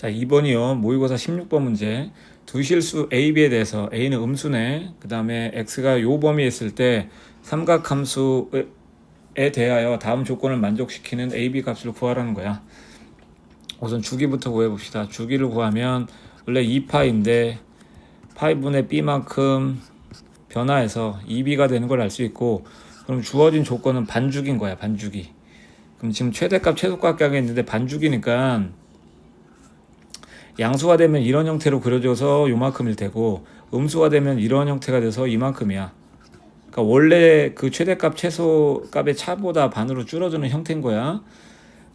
자, 2번이요. 모의고사 16번 문제. 두 실수 A, B에 대해서 A는 음수네. 그 다음에 X가 요 범위에 있을 때 삼각함수에 대하여 다음 조건을 만족시키는 A, B 값을 구하라는 거야. 우선 주기부터 구해봅시다. 주기를 구하면 원래 2파인데 파이분의 B만큼 변화해서 2B가 되는 걸 알 수 있고 그럼 주어진 조건은 반주기인 거야. 반주기. 그럼 지금 최대값 최소값 하겠는데 반주기니까 양수가 되면 이런 형태로 그려져서 요만큼일 테고 음수가 되면 이런 형태가 돼서 이만큼이야. 그러니까 원래 그 최대값 최소값의 차보다 반으로 줄어드는 형태인 거야.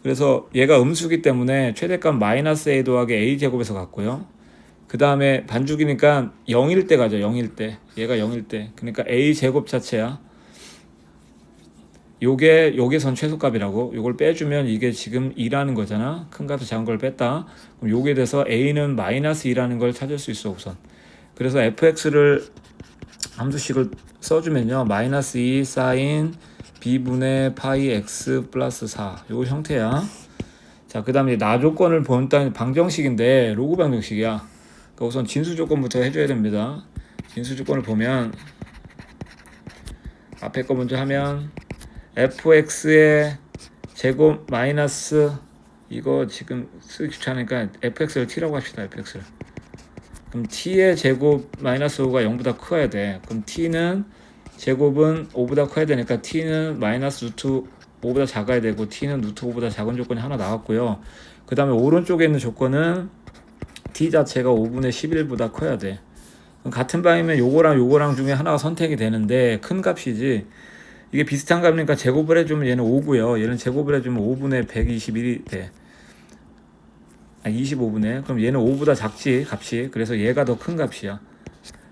그래서 얘가 음수기 때문에 최대값 마이너스 a 더하기 a 제곱에서 갔고요. 그 다음에 반죽이니까 0일 때 가죠. 0일 때. 얘가 0일 때. 그러니까 a 제곱 자체야. 요게 요게 선 최소값이라고. 요걸 빼주면 이게 지금 2라는 거잖아. 큰 값을 작은 걸 뺐다. 그럼 요게 돼서 a는 마이너스 2라는 걸 찾을 수 있어 우선. 그래서 fx를 함수식을 써주면요. 마이너스 2 사인 b분의 파이 x 플러스 4. 요 형태야. 자, 그 다음에 나 조건을 본다는 방정식인데 로그 방정식이야. 그러니까 우선 진수 조건부터 해줘야 됩니다. 진수 조건을 보면 앞에 거 먼저 하면 fx의 제곱 마이너스 이거 지금 쓰기 귀찮으니까 fx를 t라고 합시다. fx를. 그럼 t의 제곱 마이너스 5가 0보다 커야 돼. 그럼 t는 제곱은 5보다 커야 되니까 t는 마이너스 루트 5보다 작아야 되고 t는 루트 5보다 작은 조건이 하나 나왔고요. 그 다음에 오른쪽에 있는 조건은 t 자체가 5분의 11보다 커야 돼. 같은 방이면 요거랑 요거랑 중에 하나가 선택이 되는데 큰 값이지. 이게 비슷한 값이니까 제곱을 해주면 얘는 5고요. 얘는 제곱을 해주면 5분의 121이 돼. 아, 25분의. 그럼 얘는 5보다 작지 값이. 그래서 얘가 더 큰 값이야.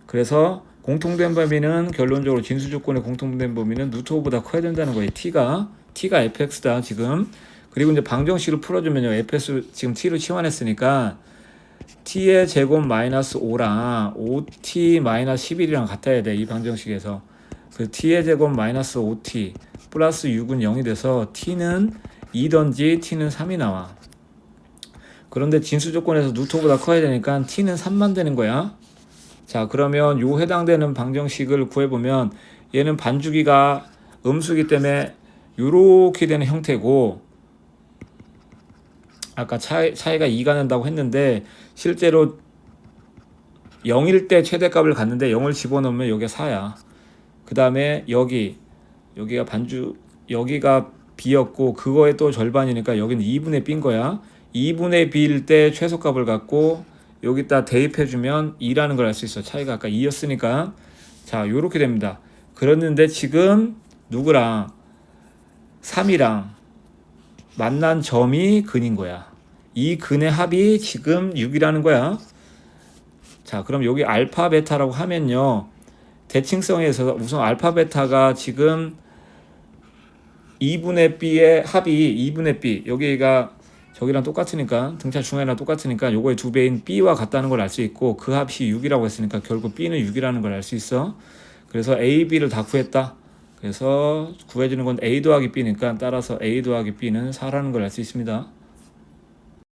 그래서 공통된 범위는 결론적으로 진수 조건의 공통된 범위는 루트 5보다 커야 된다는 거예요. t가 t가 fx다 지금. 그리고 이제 방정식을 풀어주면요. fx 지금 t로 치환했으니까 t의 제곱 마이너스 5랑 5t 마이너스 11이랑 같아야 돼. 이 방정식에서. 그 t의 제곱 마이너스 5t 플러스 6은 0이 돼서 t는 2던지 t는 3이 나와. 그런데 진수 조건에서 루트보다 커야 되니까 t는 3만 되는 거야. 자 그러면 요 해당되는 방정식을 구해보면 얘는 반주기가 음수기 때문에 요렇게 되는 형태고 아까 차이, 차이가 2가 난다고 했는데 실제로 0일 때 최대값을 갔는데 0을 집어넣으면 여기가 4야. 그 다음에 여기 여기가 반주 여기가 b였고 그거의 또 절반이니까 여기는 2분의 b인 거야. 2분의 b일 때 최소값을 갖고 여기다 대입해주면 2라는 걸 알 수 있어. 차이가 아까 2였으니까 자 요렇게 됩니다. 그랬는데 지금 누구랑 3이랑 만난 점이 근인 거야. 이 근의 합이 지금 6이라는 거야. 자, 그럼 여기 알파 베타라고 하면요. 대칭성에서 우선 알파 베타가 지금 2분의 b의 합이 2분의 b 여기가 저기랑 똑같으니까 등차 중앙이랑 똑같으니까 요거의 두 배인 b와 같다는 걸 알 수 있고 그 합이 6이라고 했으니까 결국 b는 6이라는 걸 알 수 있어. 그래서 a, b를 다 구했다. 그래서 구해주는 건 a 더하기 b니까 따라서 a 더하기 b는 4라는 걸 알 수 있습니다.